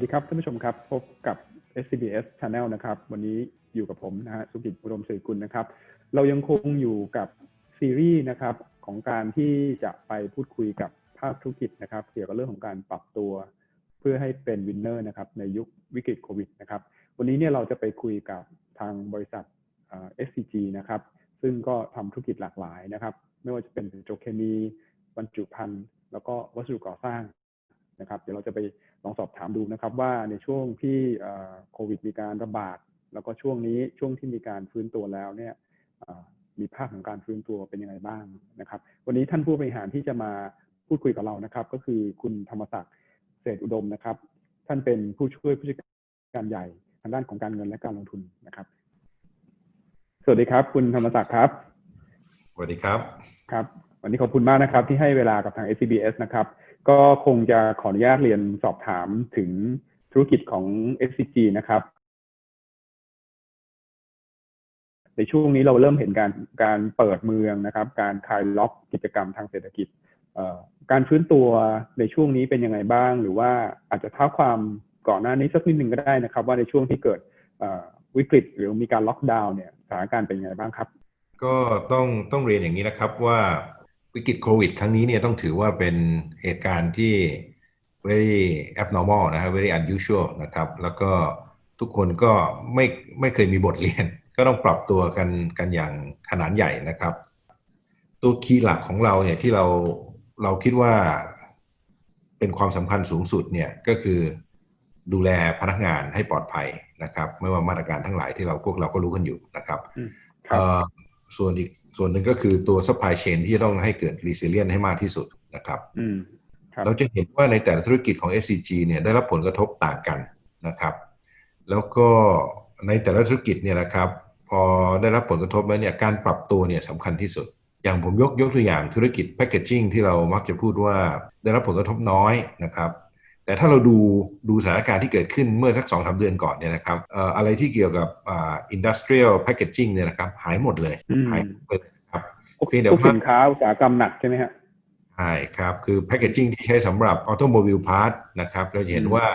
ดีครับท่านผู้ชมครับ พบกับ SCBS Channel นะครับ วันนี้อยู่กับผมนะฮะสุกิจอุดมศรีกุลนะครับ เรายังคงอยู่กับซีรีส์นะครับของการที่จะไปพูดคุยกับภาคธุรกิจนะครับ เกี่ยวกับเรื่องของการปรับตัวเพื่อให้เป็นวินเนอร์นะครับในยุควิกฤตโควิดนะครับ วันนี้เนี่ยเราจะไปคุยกับทางบริษัท SCG นะครับ ซึ่งก็ทำธุรกิจหลากหลายนะครับ ไม่ว่าจะเป็นโตรเคมีบรรจุภัณฑ์แล้วก็วัสดุก่อสร้างนะครับ เดี๋ยวเราจะไป ลองสอบถามดูนะครับว่าในช่วงที่เอ่อโควิดมีการระบาด แล้วก็ช่วงนี้ช่วงที่มีการฟื้นตัวแล้วเนี่ยเอ่อมีภาพของการฟื้นตัวเป็นยังไงบ้างนะครับ วันนี้ท่านผู้บริหารที่จะมาพูดคุยกับเรานะครับ ก็คือคุณธรรมศักดิ์เศรษฐอุดมนะครับ ท่านเป็นผู้ช่วยผู้จัดการใหญ่ทางด้านของการเงินและการลงทุนนะครับ สวัสดีครับ คุณธรรมศักดิ์ครับสวัสดีครับครับ วันนี้ขอบคุณมากนะครับ ที่ให้เวลากับทาง SCBS นะครับ ก็คงจะขออนุญาตเรียนสอบถามถึงธุรกิจของ SCG นะครับ ในช่วงนี้เราเริ่มเห็นการการเปิดเมืองนะครับ การคลายล็อกกิจกรรมทางเศรษฐกิจการฟื้นตัวในช่วงนี้เป็นยังไงบ้าง หรือว่าอาจจะเท้าความก่อนหน้านี้สักนิดหนึ่งก็ได้นะครับ ว่าในช่วงที่เกิดวิกฤตหรือมีการล็อกดาวน์เนี่ยสถานการณ์เป็นยังไงบ้างครับ ก็ต้องต้องเรียนอย่างนี้นะครับว่า วิกฤตโควิด ครั้งนี้เนี่ยต้องถือว่าเป็นเหตุการณ์ที่ very abnormal นะครับ very unusual นะครับ แล้วก็ทุกคนก็ไม่ไม่เคยมีบทเรียน ก็ต้องปรับตัวกันกันอย่างขนาดใหญ่นะครับ ตัวคีย์หลักของเราเนี่ยที่เราเราคิดว่าเป็นความสำคัญสูงสุดเนี่ยก็คือดูแลพนักงานให้ปลอดภัยนะครับ ไม่ว่ามาตรการทั้งหลายที่เราพวกเราก็รู้กันอยู่นะครับครับเอ่อ ส่วนอีกส่วนหนึ่งก็คือตัว supply chain ที่ต้องให้เกิด resilient ให้มากที่สุดนะครับอืมครับเราจะเห็นว่าในแต่ละธุรกิจของ SCG เนี่ยได้รับผลกระทบต่างกันนะครับ แล้วก็ในแต่ละธุรกิจเนี่ยนะครับ พอได้รับผลกระทบแล้วเนี่ยการปรับตัวเนี่ยสำคัญที่สุด อย่างผมยกยกตัวอย่างธุรกิจแพ c เกจจิ้งที่เรามักจะพูดว่าได้รับผลกระทบน้อยนะครับ แต่ถ้าเราดูดูสถานการณ์ที่เกิดขึ้นเมื่อสักสองสาเดือนก่อนเนี่ยนะครับเอ่ออะไรที่เกี่ยวกับอ่า industrial packaging เนี่ยนะครับหายหมดเลยอืมหายหมดเลยครับพวกเพียงแต่พวกว่าสินค้าอุตสาหกรรมหนักใช่ไหมฮะใช่ครับ คือแพ c เกจจิ้งที่ใช้สำหรับ automobile part นะครับเราจะเห็นอืมว่า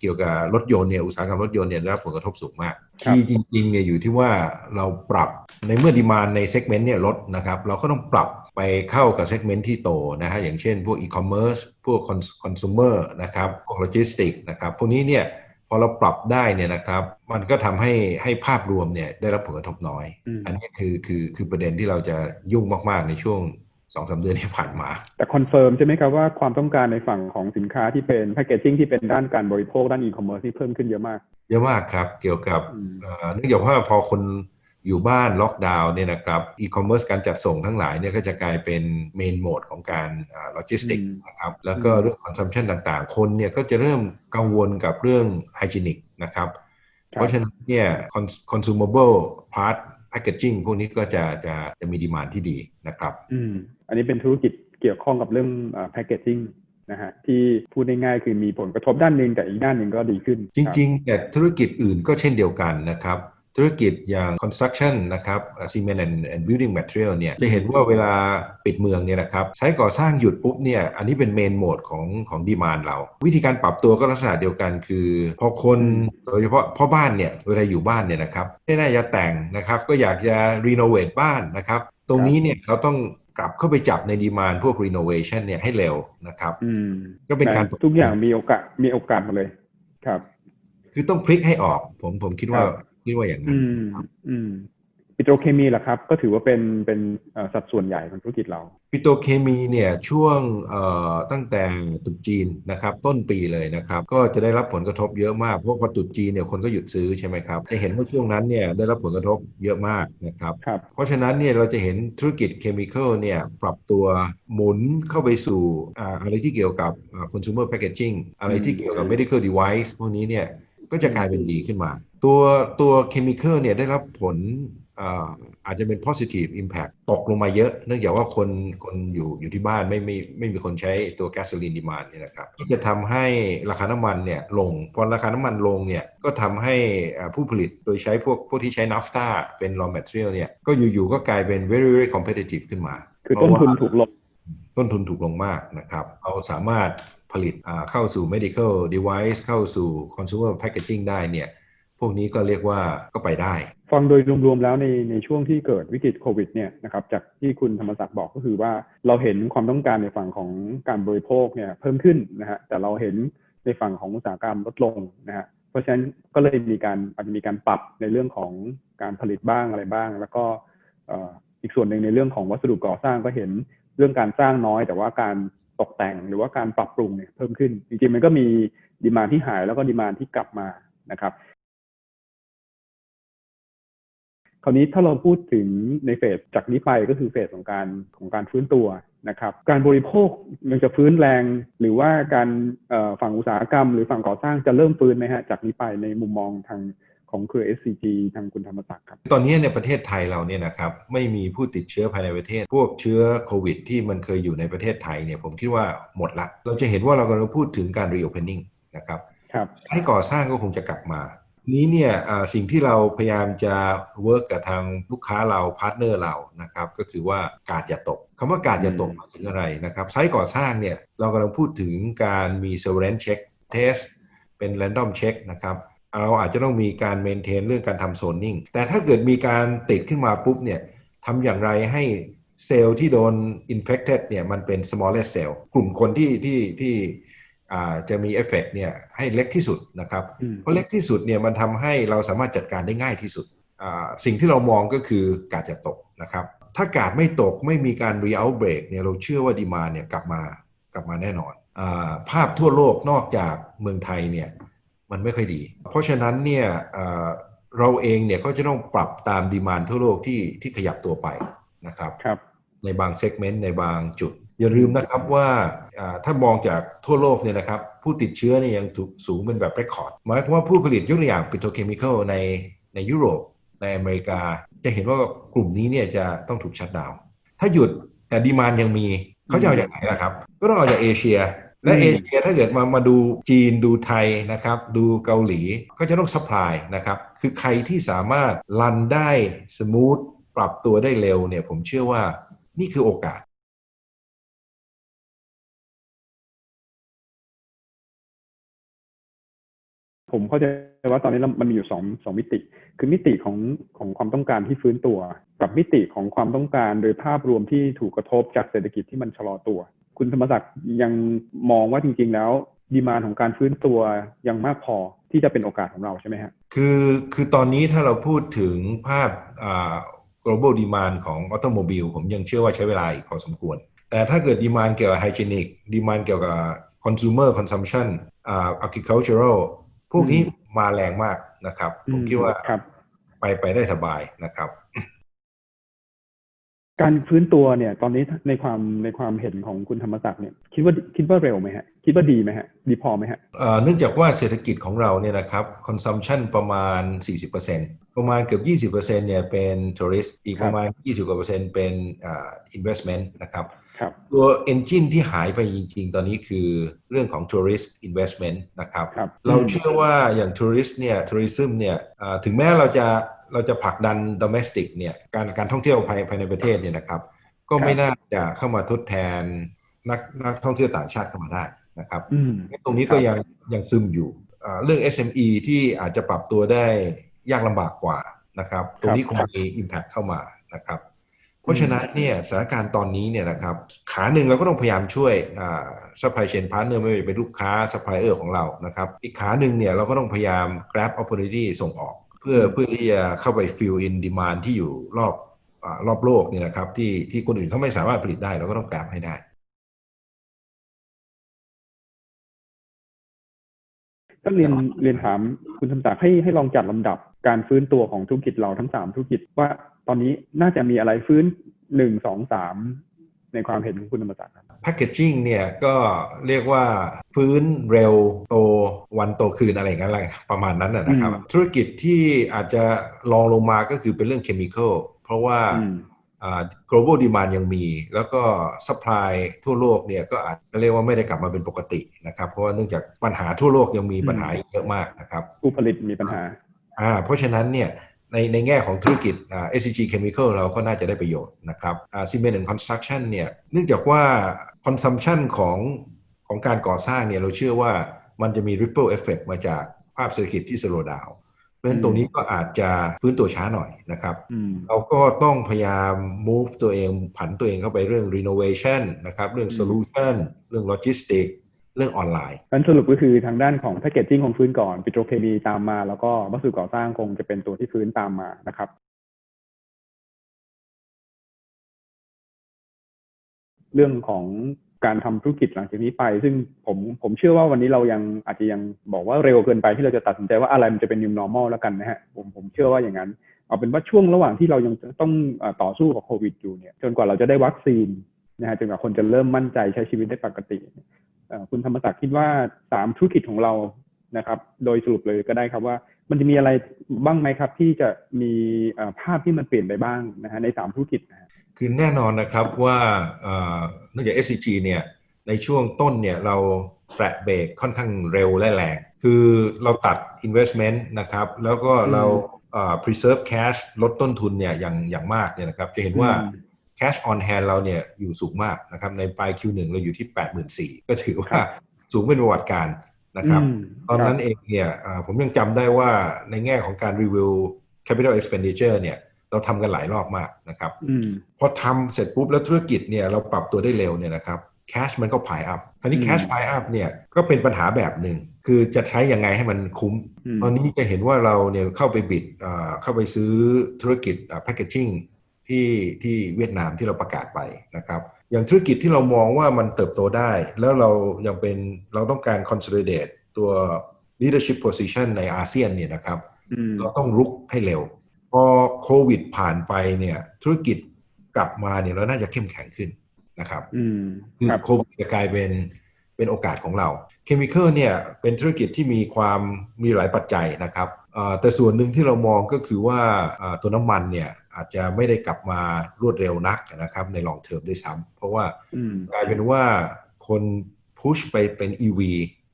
เกี่ยวกับรถยนต์เนี่ยอุตสาหกรรมรถยนต์เนี่ยได้รับผลกระทบสูงมากครับคีย์จริงๆเนี่ยอยู่ที่ว่าเราปรับในเมื่อดีมานในเซกเมนต์เนี่ยลดนะครับเราก็ต้องปรับ ไปเข้ากับเซกเมนต์ที่โตนะฮะอย่างเช่นพวก e-commerce พวก cons- consumer นะครับพวก logistics นะครับพวกนี้เนี่ยพอเราปรับได้เนี่ยนะครับมันก็ทำให้ให้ภาพรวมเนี่ยได้รับผลกระทบน้อยอืมอันนี้คือคือคือประเด็นที่เราจะยุ่งมากๆในช่วงสองสามเดือนที่ผ่านมา แต่คอนเฟิร์มใช่ไหมครับว่าความต้องการในฝั่งของสินค้าที่เป็นแพ c เกจจิ้งที่เป็นด้านการบริโภคด้านอีคอมเมิร์ซที่เพิ่มขึ้นเยอะมาก เยอะมากครับ เกี่ยวกับอืมเอ่อเนื่องจากว่าพอคน อยู่บ้านล็อกดาวน์เนี่ยนะครับอีคอมเมิร์ซการจัดส่งทั้งหลายเนี่ยก็จะกลายเป็นเมนโหมดของการโลจิสติกอืมนะครับแล้วก็อืมเรื่องคอนซัมชันต่างๆ คนเนี่ยก็จะเริ่มกังวลกับเรื่องไฮจีนิกนะครับครับ เพราะฉะนั้นเนี่ย cons- consumable part packaging พวกนี้ก็จะจะจะมีดีมานที่ดีนะครับอืมอันนี้เป็นธุรกิจเกี่ยวข้องกับเรื่องแพ c เกจจิ้งนะฮะที่พูดง่ายๆคือมีผลกระทบด้านหนึ่งแต่อีกด้านหนึ่งก็ดีขึ้น จริงๆแต่ธุรกิจอื่นก็เช่นเดียวกันนะครับ ธุรกิจอย่าง construction นะครับ cement and, and building material เนี่ยจะเห็นว่าเวลาปิดเมืองเนี่ยนะครับไซต์ก่อสร้างหยุดปุ๊บเนี่ยอันนี้เป็นเมนโหมดของของดีมานเรา วิธีการปรับตัวก็ลักษณะเดียวกันคือ พอคนโดยเฉพาะพ่อบ้านเนี่ยเวลาอยู่บ้านเนี่ยนะครับไม่น่าจะแต่งนะครับก็อยากจะรีโนเวทบ้านนะครับตรงนี้เนี่ยเราต้องกลับเข้าไปจับในดีมานพวก renovation เนี่ยให้เร็วนะครับอืมก็เป็นการแต่ทุกอย่างมีโอกาสมีโอกาสหมดเลยครับ คือต้องพลิกให้ออกผมผมคิดว่า ครับคิดว่าอย่างนั้อืนมอืมปิโตรเคมีล่ะครับ ก็ถือว่าเป็นเป็นเอ่อสัดส่วนใหญ่ของธุรกิจเรา ปิโตรเคมีเนี่ยช่วงเอ่อตั้งแต่ตรุษจีนนะครับ ต้นปีเลยนะครับ ก็จะได้รับผลกระทบเยอะมากเพราะพอตรุษจีนเนี่ยคนก็หยุดซื้อใช่ไหมครับจะเห็นว่าช่วงนั้นเนี่ยได้รับผลกระทบเยอะมากนะครับครับเพราะฉะนั้นเนี่ยเราจะเห็นธุรกิจเคมีคอลเนี่ยปรับตัวหมุนเข้าไปสู่อ่าอะไรที่เกี่ยวกับอ่า consumer packaging อะไรที่เกี่ยวกับ medical device พวกนี้เนี่ยก็จะกลายเป็นดีขึ้นมา ตัวตัวเคมีคอลเนี่ยได้รับผลอ่าอาจจะเป็น positive impact ตกลงมาเยอะ เนื่องจากว่าคนคนอยู่อยู่ที่บ้านไม่ไม่ไม่มีคนใช้ตัวแก๊สโซลีนดีมานเนี่ยนะครับที่จะทำให้ราคาน้ำมันเนี่ยลง พอราคาน้ำมันลงเนี่ยก็ทำให้อ่าผู้ผลิตโดยใช้พวกพวกที่ใช้นาฟตาเป็น raw material เนี่ยก็อยู่ๆก็กลายเป็น very very competitive ขึ้นมา คือต้นทุนถูกลงต้นทุนถูกลงมากนะครับเราสามารถผลิตอ่าเข้าสู่ medical device เข้าสู่ consumer packaging ได้เนี่ย พวกนี้ก็เรียกว่าก็ไปได้ ฟังโดยรวมๆแล้วในในช่วงที่เกิดวิกฤตโควิดเนี่ยนะครับจากที่คุณธรรมศักดิ์บอกก็คือว่าเราเห็นความต้องการในฝั่งของการบริโภคเนี่ยเพิ่มขึ้นนะฮะแต่เราเห็นในฝั่งของอุตสาหกรรมลดลงนะฮะเพราะฉะนั้นก็เลยมีการอาจจะมีการปรับในเรื่องของการผลิตบ้างอะไรบ้าง แล้วก็อีกส่วนหนึ่งในเรื่องของวัสดุก่อสร้างก็เห็นเรื่องการสร้างน้อย แต่ว่าการตกแต่งหรือว่าการปรับปรุงเนี่ยเพิ่มขึ้น จริงๆมันก็มีดีมาที่หายแล้วก็ดีมาที่กลับมานะครับ คราวนี้ถ้าเราพูดถึงในเฟสจากนี้ไปก็คือเฟสของการของการฟื้นตัวนะครับการบริโภคมันจะฟื้นแรง หรือว่าการเอ่อฝั่งอุตสาหกรรม หรือฝั่งก่อสร้างจะเริ่มฟื้นไหมฮะจากนี้ไปในมุมมองทางของเครือ SCG ทางคุณธรรมศักดิ์ครับ ตอนนี้ในประเทศไทยเราเนี่ยนะครับไม่มีผู้ติดเชื้อภายในประเทศ พวกเชื้อโควิด ที่มันเคยอยู่ในประเทศไทยเนี่ยผมคิดว่าหมดละ เราจะเห็นว่าเรากำลังพูดถึงการ reopening นะครับครับให้ก่อสร้างก็คงจะกลับมา นี้เนี่ยอ่าสิ่งที่เราพยายามจะเวิร์กกับทางลูกค้าเราพาร์ทเนอร์เรานะครับก็คือว่ากาดอย่าตกคำว่ากาดอย่าตกหมายถึงอะไรนะครับไซต์ก่อสร้างเนี่ยเรากำลังพูดถึงการมี surveillance check test เป็น random check นะครับเราอาจจะต้องมีการ maintain เรื่องการทำ zoning แต่ถ้าเกิดมีการติดขึ้นมาปุ๊บเนี่ยทำอย่างไรให้เซลล์ที่โดน infected เนี่ยมันเป็น smallest cell กลุ่มคนที่ที่ที่อ่า จะมีเอฟเฟกเนี่ยให้เล็กที่สุดนะครับอืมเพราะเล็กที่สุดเนี่ยมันทำให้เราสามารถจัดการได้ง่ายที่สุดอ่าสิ่งที่เรามองก็คือกาดจะตกนะครับถ้ากาดไม่ตกไม่มีการ re-outbreak เนี่ยเราเชื่อว่าดีมาเนี่ยกลับมากลับมาแน่นอนอาภาพทั่วโลกนอกจากเมืองไทยเนี่ยมันไม่ค่อยดี เพราะฉะนั้นเนี่ยอ่าเราเองเนี่ยก็จะต้องปรับตามดีมานทั่วโลกที่ที่ขยับตัวไปนะครับครับในบางเซกเมนต์ในบางจุด อย่าลืมนะครับว่าอ่าถ้ามองจากทั่วโลกเนี่ยนะครับผู้ติดเชื้อเนี่ยยังถูกสูงเป็นแบบเรคคอร์ดหมายความว่าผู้ผลิตยกตัวอย่างปิโตรเคมีคอลในในยุโรปในอเมริกา จะเห็นว่ากลุ่มนี้เนี่ยจะต้องถูกชัดดาวน์ถ้าหยุดแต่ดีมานยังมีเขาจะเอาจากไหนล่ะครับ ก็ต้องเอาจากเอเชีย และอืมเอเชียถ้าเกิดมามาดูจีนดูไทยนะครับ ดูเกาหลีก็จะต้องซัพพลายนะครับ คือใครที่สามารถรันได้สมูทปรับตัวได้เร็วเนี่ยผมเชื่อว่านี่คือโอกาส ผมเข้าใจว่าตอนนี้มันมีอยู่สองสองมิติ คือมิติของของความต้องการที่ฟื้นตัว กับมิติของความต้องการโดยภาพรวมที่ถูกกระทบจากเศรษฐกิจที่มันชะลอตัว คุณธรรมศักดิ์ยังมองว่าจริง ๆ แล้วดีมานของการฟื้นตัวยังมากพอที่จะเป็นโอกาสของเราใช่ไหมฮะคือคือตอนนี้ถ้าเราพูดถึงภาพอ่า global demand ของ automobile ผมยังเชื่อว่าใช้เวลาอีกพอสมควร แต่ถ้าเกิด demand เกี่ยวกับ hygienic demand เกี่ยวกับ consumer consumption อ่า agricultural พวกนี้มาแรงมากนะครับ ผมคิดว่าครับไปไปได้สบายนะครับ การฟื้นตัวเนี่ย ตอนนี้ในความในความเห็นของคุณธรรมศักดิ์เนี่ยคิดว่าคิดว่าเร็วไหมฮะ คิดว่าดีไหมฮะ ดีพอไหมฮะเอ่อเนื่องจากว่าเศรษฐกิจของเราเนี่ยนะครับ consumption ประมาณ 40%ประมาณเกือบ20%เนี่ยเป็น tourist อีกประมาณ 20กว่าเปอร์เซ็นต์เป็นอ่า investment นะครับ ครับตัว engine ที่หายไปจริง ๆ ตอนนี้คือเรื่องของ tourist investment นะครับครับเราเชื่อว่าอย่าง tourist เนี่ย tourism เนี่ยอ่าถึงแม้เราจะเราจะผลักดัน domestic เนี่ยการการท่องเที่ยวภายภายในประเทศเนี่ยนะครับ ก็ไม่น่าจะเข้ามาทดแทนนักนักท่องเที่ยวต่างชาติเข้ามาได้นะครับอืมตรงนี้ก็ยังยังซึมอยู่อ่าเรื่อง SME ที่อาจจะปรับตัวได้ยากลำบากกว่านะครับ ตรงนี้คงมี Impact เข้ามานะครับ เพราะฉะนั้นเนี่ยสถานการณ์ตอนนี้เนี่ยนะครับขาหนึ่งเราก็ต้องพยายามช่วยอ่า supply chain partner ไม่ว่าจะเป็นลูกค้า supplier ของเรานะครับอีกขาหนึ่งเนี่ยเราก็ต้องพยายาม grab opportunity ส่งออก เพื่อเพื่อที่จะเข้าไป fill in demand ที่อยู่รอบอารอบโลกเนี่ยนะครับที่ที่คนอื่นเขาไม่สามารถผลิตได้เราก็ต้อง grab ให้ได้ก็เรียนเรียนถามคุณธรรมศักดิ์ให้ให้ลองจัดลำดับ การฟื้นตัวของธุรกิจเราทั้งสามธุรกิจว่าตอนนี้น่าจะมีอะไรฟื้นหนึ่งสองสามในความเห็นของคุณธรรมศักดิ์ครับแพ c เกจจิ้งเนี่ยก็เรียกว่าฟื้นเร็วโตวันโตคืนอะไรอย่างเงี้ยแหละประมาณนั้นนะนะครับอืมธุรกิจที่อาจจะลองลงมาก็คือเป็นเรื่องเคมีคอลเพราะว่าอืมอ่า global demand ยังมี แล้วก็ supply ทั่วโลกเนี่ยก็อาจจะเรียกว่าไม่ได้กลับมาเป็นปกตินะครับ เพราะว่าเนื่องจากปัญหาทั่วโลกยังมีปัญหาอีกเยอะมากนะครับ ผู้ผลิตมีปัญหา อ่าเพราะฉะนั้นเนี่ยในในแง่ของธุรกิจอ่า SCG Chemical เราก็น่าจะได้ประโยชน์นะครับอ่า Cement and Construction เนี่ยเนื่องจากว่า consumption ของของการก่อสร้างเนี่ยเราเชื่อว่ามันจะมี ripple effect มาจากภาพเศรษฐกิจที่ slow down เพราะฉะนั้นตรงนี้ก็อาจจะพื้นตัวช้าหน่อยนะครับอืมเราก็ต้องพยายาม move ตัวเองผันตัวเองเข้าไปเรื่อง renovation นะครับเรื่องอืม solution เรื่อง logistics เรื่องออนไลน์นั้นสรุปก็คือทางด้านของแพ c เกจจิ้งคงฟื้นก่อนปิโตรเคมีตามมา แล้วก็วัสดุก่อสร้างคงจะเป็นตัวที่ฟื้นตามมานะครับเรื่องของการทำธุรกิจหลังจากนี้ไป ซึ่งผมผมเชื่อว่าวันนี้เรายังอาจจะยังบอกว่าเร็วเกินไปที่เราจะตัดสินใจว่าอะไรมันจะเป็น new normal แล้วกันนะฮะผมผมเชื่อว่าอย่างนั้น เอาเป็นว่าช่วงระหว่างที่เรายังต้องต่อสู้กับโควิดอยู่เนี่ยจนกว่าเราจะได้วัคซีนนะฮะจนกว่าคนจะเริ่มมั่นใจใช้ชีวิตได้ปกติ คุณธรรมศักดิ์คิดว่าสามธุรกิจของเรานะครับ โดยสรุปเลยก็ได้ครับว่า มันจะมีอะไรบ้างไหมครับ ที่จะมีเอ่อภาพที่มันเปลี่ยนไปบ้างนะฮะในสามธุรกิจนะฮะคือแน่นอนนะครับว่าเอ่อเนื่องจาก SCG เนี่ยในช่วงต้นเนี่ยเราแตะเบรกค่อนข้างเร็วและแรง คือเราตัด investment นะครับ แล้วก็เราเอ่อ preserve cash ลดต้นทุนเนี่ยอย่างอย่างมากเนี่ยนะครับ จะเห็นว่าอืม cash on hand เราเนี่ยอยู่สูงมากนะครับในปลาย Q1 เราอยู่ที่ 84,000ก็ถือคว่ารับสูงเป็นประวัติการนะครับอืมตอนนั้นครับเองเนี่ยเอ่อผมยังจำได้ว่าในแง่ของการรีวิว capital expenditure เนี่ยเราทำกันหลายรอบมากนะครับอืมพอทำเสร็จปุ๊บแล้วธุรกิจเนี่ยเราปรับตัวได้เร็วเนี่ยนะครับแคชมันก็พายอัพคราวนี้อืมแคชพายอัพเนี่ยก็เป็นปัญหาแบบหนึ่งคือจะใช้ยังไงให้มันคุ้มอืมตอนนี้จะเห็นว่าเราเนี่ยเข้าไปบิดเอ่อเข้าไปซื้อธุรกิจแพคเกจิ้ง ที่ที่เวียดนามที่เราประกาศไปนะครับ อย่างธุรกิจที่เรามองว่ามันเติบโตได้ แล้วเรายังเป็นเราต้องการ consolidate ตัว leadership position ในอาเซียนเนี่ยนะครับอืมเราต้องรุกให้เร็ว พอโควิดผ่านไปเนี่ยธุรกิจกลับมาเนี่ยเราน่าจะเข้มแข็งขึ้นนะครับอืมคือครับโควิดจะกลายเป็นเป็นโอกาสของเราเคมีคอลเนี่ยเป็นธุรกิจที่มีความมีหลายปัจจัยนะครับเอ่อแต่ส่วนหนึ่งที่เรามองก็คือว่าเอ่อตัวน้ำมันเนี่ย อาจจะไม่ได้กลับมารวดเร็วนักนะครับ ในลองเทอมด้วยซ้ำเพราะว่าอืมกลายเป็นว่าคนพุชไปเป็น EV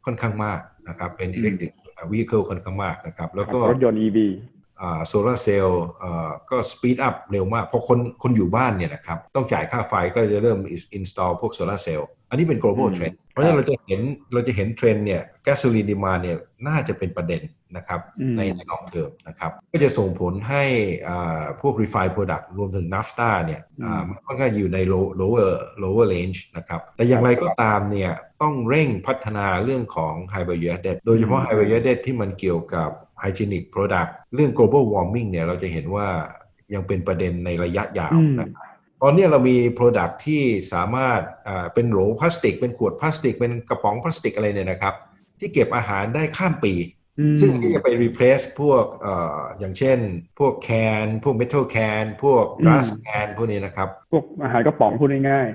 ค่อนข้างมากนะครับเป็นอืม electric vehicle ค่อนข้างมากนะครับแล้วก็รถยนต์ EV โซลาร์เซลล์ก็สปีดอัพเร็วมาก เพราะคนคนอยู่บ้านเนี่ยนะครับต้องจ่ายค่าไฟก็จะเริ่ม install พวกโซลาร์เซลล์อันนี้เป็น global อืม trend เพราะฉะนั้นเราจะเห็นเราจะเห็นเทรนด์เนี่ย gasoline demand เนี่ยน่าจะเป็นประเด็น นะครับอืมในใน long term นะครับก็จะส่งผลให้อ่าพวก refined product รวมถึง NAFTA เนี่ยอ่ามันค่อนข้างอยู่ใน low lower lower range นะครับแต่อย่างไรก็ตามเนี่ยต้องเร่งพัฒนาเรื่องของ high value added โดยเฉพาะ high value added ที่มันเกี่ยวกับ hygienic product เรื่อง global warming เนี่ยเราจะเห็นว่ายังเป็นประเด็นในระยะยาวอืมนะครับตอนนี้เรามี product ที่สามารถอ่าเป็นโหลพลาสติก เป็นขวดพลาสติก เป็นกระป๋องพลาสติกอะไรเนี่ยนะครับ ที่เก็บอาหารได้ข้ามปีอืม ซึ่งอันนี้จะไป replace พวกเอ่ออย่างเช่น พวกแคนพวก metal can พวก glass อืม can พวกนี้นะครับ พวกอาหารกระป๋องพูดง่าย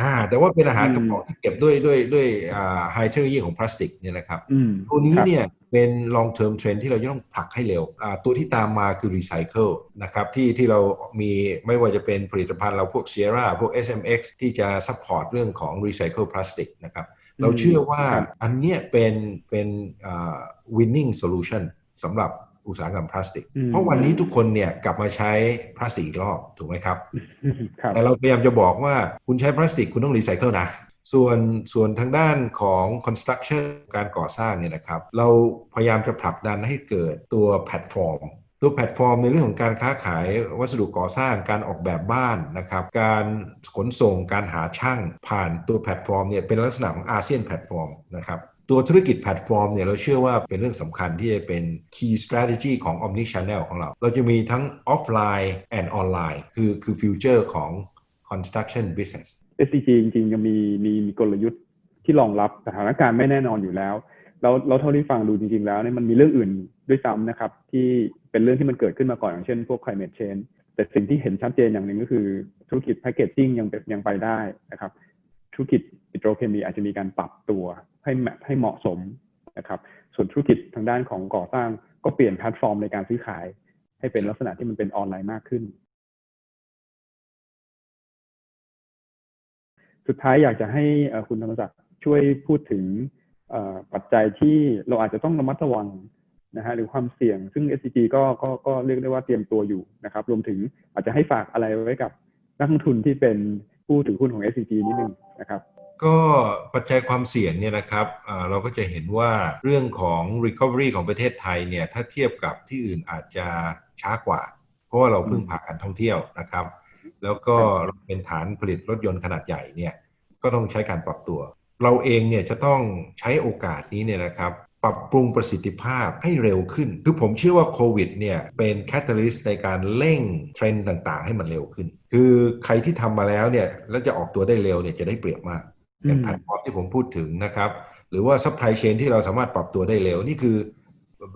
อ่า แต่ว่าเป็นอาหารอืมกระป๋องที่เก็บด้วยด้วยด้วยอ่า high technology ของพลาสติกเนี่ยนะครับๆอืมตัวนี้ครับเนี่ยเป็น long term trend ที่เราจะต้องผลักให้เร็วอ่าตัวที่ตามมาคือ recycle นะครับที่ที่เรามีไม่ว่าจะเป็นผลิตภัณฑ์เราพวก Sierra พวก SMX ที่จะ support เรื่องของ recycle plastic นะครับ เราเชื่อว่าครับอันเนี้ยเป็นเป็นอ่า winning solution สำหรับอุตสาหกรรมพลาสติกอืมเพราะวันนี้ทุกคนเนี่ยกลับมาใช้พลาสติกอีกรอบถูกไหมครับครับ แต่เราพยายามจะบอกว่าคุณใช้พลาสติกคุณต้องรีไซเคิลนะส่วนส่วนทางด้านของ construction การก่อสร้างเนี่ยนะครับ เราพยายามจะผลักดันให้เกิดตัวแพลตฟอร์ม ตัวแพลตฟอร์มในเรื่องของการค้าขายวัสดุก่อสร้างการออกแบบบ้านนะครับการขนส่งการหาช่างผ่านตัวแพลตฟอร์มเนี่ยเป็นลักษณะของอาเซียนแพลตฟอร์มนะครับตัวธุรกิจแพลตฟอร์มเนี่ยเราเชื่อว่าเป็นเรื่องสำคัญที่จะเป็น key strategy ของ omni channel ของเรา เราจะมีทั้ง offline and online คือคือ future ของ construction business SCG จริงๆยังมีมีมีกลยุทธ์ที่รองรับสถานการณ์ไม่แน่นอนอยู่แล้ว แล้วแล้วเท่าที่ฟังดูจริงๆแล้วเนี่ยมันมีเรื่องอื่นด้วยซ้ำนะครับ ที่เป็นเรื่องที่มันเกิดขึ้นมาก่อนอย่างเช่นพวก climate change แต่สิ่งที่เห็นชัดเจนอย่างหนึ่งก็คือธุรกิจแพ c เกจจิ้งยังเป็นยังไปได้นะครับ ธุรกิจปิโตรเคมีอาจจะมีการปรับตัวให้แมให้เหมาะสมนะครับ ส่วนธุรกิจทางด้านของก่อสร้างก็เปลี่ยนแพลตฟอร์มในการซื้อขาย ให้เป็นลักษณะที่มันเป็นออนไลน์มากขึ้น สุดท้ายอยากจะให้อ่อคุณธรรมศักดิ์ช่วยพูดถึง ปัจจัยที่เราอาจจะต้องระมัดระวังนะฮะหรือความเสี่ยง ซึ่ง SCG ก็ก็ก็เรียกได้ว่าเตรียมตัวอยู่นะครับ รวมถึงอาจจะให้ฝากอะไรไว้กับนักลงทุนที่เป็นผู้ถือหุ้นของ SCG นิดนึงนะครับก็ปัจจัยความเสี่ยงเนี่ยนะครับเราก็จะเห็นว่าเรื่องของ Recovery ของประเทศไทยเนี่ยถ้าเทียบกับที่อื่นอาจจะช้ากว่า เพราะว่าเราเพิ่งผ่านการท่องเที่ยวนะครับ แล้วก็เราเป็นฐานผลิตรถยนต์ขนาดใหญ่เนี่ยก็ต้องใช้การปรับตัว เราเองเนี่ยจะต้องใช้โอกาสนี้เนี่ยนะครับปรับปรุงประสิทธิภาพให้เร็วขึ้น คือผมเชื่อว่าโควิดเนี่ยเป็นแคตตาลิสต์ในการเร่งเทรนด์ต่างๆ ให้มันเร็วขึ้น คือใครที่ทำมาแล้วเนี่ยแล้วจะออกตัวได้เร็วเนี่ยจะได้เปรียบมากอย่างอืมแพลตฟอร์มที่ผมพูดถึงนะครับ หรือว่า supply chain ที่เราสามารถปรับตัวได้เร็ว นี่คือ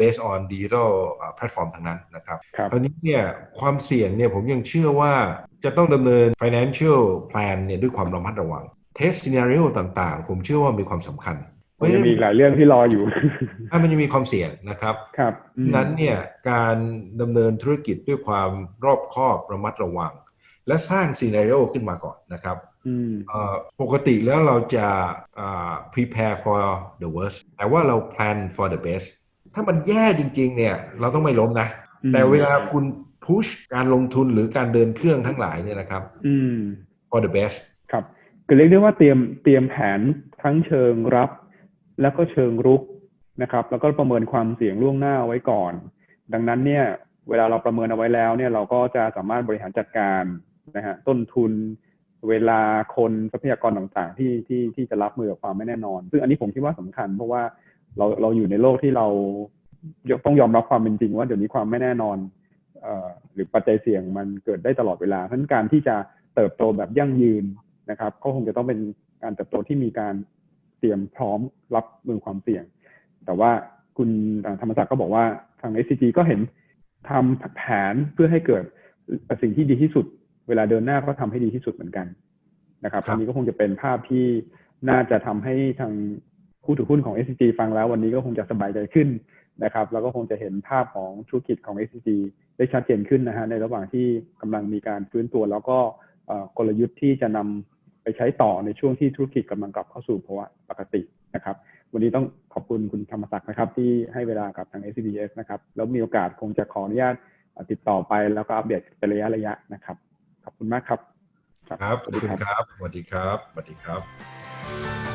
based on digital อ่า platform ทั้งนั้นนะครับครับคราวนี้เนี่ยความเสี่ยงเนี่ยผมยังเชื่อว่าจะต้องดำเนิน financial plan เนี่ยด้วยความระมัดระวัง test scenario ต่างๆ ผมเชื่อว่ามีความสำคัญมันยังมีอีกหลายเรื่องที่รออยู่ถ้ามันยังมีความเสี่ยงนะครับครับอืมนั้นเนี่ยการดำเนินธุรกิจด้วยความรอบคอบระมัดระวัง และสร้าง scenario ขึ้นมาก่อนนะครับอืมเอ่อปกติแล้วเราจะอ่า prepare for the worst แต่ว่าเรา plan for the best ถ้ามันแย่จริง ๆ เนี่ย เราต้องไม่ล้มนะอืมแต่เวลาคุณ push การลงทุนหรือการเดินเครื่องทั้งหลายเนี่ยนะครับอืม for the best คือเรียกได้ว่าเตรียมเตรียมแผนทั้งเชิงรับ แล้วก็เชิงรุกนะครับ แล้วก็ประเมินความเสี่ยงล่วงหน้าไว้ก่อน ดังนั้นเนี่ยเวลาเราประเมินเอาไว้แล้วเนี่ยเราก็จะสามารถบริหารจัดการนะฮะต้นทุนเวลาคนทรัพยากรต่างๆ ที่ที่ที่จะรับมือกับความไม่แน่นอน ซึ่งอันนี้ผมคิดว่าสำคัญ เพราะว่าเราเราอยู่ในโลกที่เราต้องยอมรับความเป็นจริง ว่าเดี๋ยวนี้ความไม่แน่นอนเอ่อหรือปัจจัยเสี่ยงมันเกิดได้ตลอดเวลาเพราะนั้นการที่จะเติบโตแบบยั่งยืน นะครับก็คงจะต้องเป็นการเติบโตที่มีการเตรียมพร้อมรับมือความเสี่ยง แต่ว่าคุณธรรมศักดิ์ก็บอกว่าทาง SCG ก็เห็นทำแผนเพื่อให้เกิดสิ่งที่ดีที่สุด เวลาเดินหน้าก็ทำให้ดีที่สุดเหมือนกันนะครับครับอันนี้ก็คงจะเป็นภาพที่น่าจะทำให้ทางผู้ถือหุ้นของ SCG ฟังแล้ว วันนี้ก็คงจะสบายใจขึ้นนะครับ แล้วก็คงจะเห็นภาพของธุรกิจของ SCG ได้ชัดเจนขึ้นนะฮะในระหว่างที่กำลังมีการฟื้นตัว แล้วก็เอ่อกลยุทธ์ที่จะนำ ไปใช้ต่อในช่วงที่ธุรกิจกำลังกลับเข้าสู่ภาวะปกตินะครับ วันนี้ต้องขอบคุณคุณธรรมศักดิ์นะครับ ที่ให้เวลากับทาง SCBS นะครับ แล้วมีโอกาสคงจะขออนุญาตเอ่อติดต่อไปแล้วก็อัปเดตเป็นระยะระยะนะครับ ขอบคุณมากครับ ครับขสอบวัสดีคุณครับครับ สวัสดีครับ สวัสดีครับ